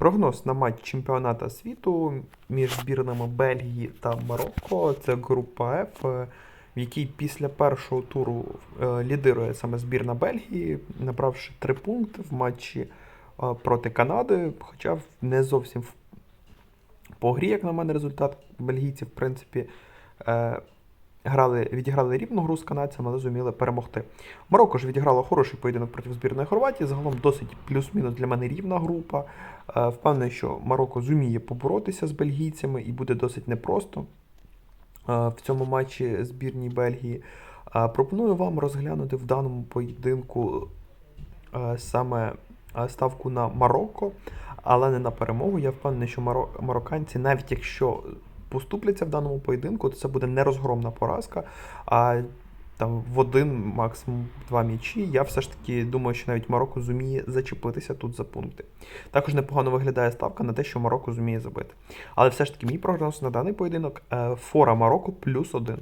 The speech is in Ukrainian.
Прогноз на матч чемпіоната світу між збірними Бельгії та Марокко. Це група F, е, в якій після першого туру е, лідирує саме збірна Бельгії, набравши три пункти в матчі е, проти Канади. Хоча не зовсім по грі, як на мене, результат бельгійці, в принципі, грали, відіграли рівну гру з канадцями, але зуміли перемогти. Марокко ж відіграло хороший поєдинок проти збірної Хорватії. Загалом досить плюс-мінус для мене рівна група. Е, Впевнений, що Марокко зуміє поборотися з бельгійцями і буде досить непросто е, в цьому матчі збірній Бельгії. Е, Пропоную вам розглянути в даному поєдинку саме ставку на Марокко, але не на перемогу. Я впевнений, що маро- марокканці, навіть якщо поступляться в даному поєдинку, то це буде не розгромна поразка, а там в один, максимум два м'ячі. Я все ж таки думаю, що навіть Марокко зуміє зачепитися тут за пункти. Також непогано виглядає ставка на те, що Марокко зуміє забити. Але все ж таки, мій прогноз на даний поєдинок е, фора Марокко плюс один.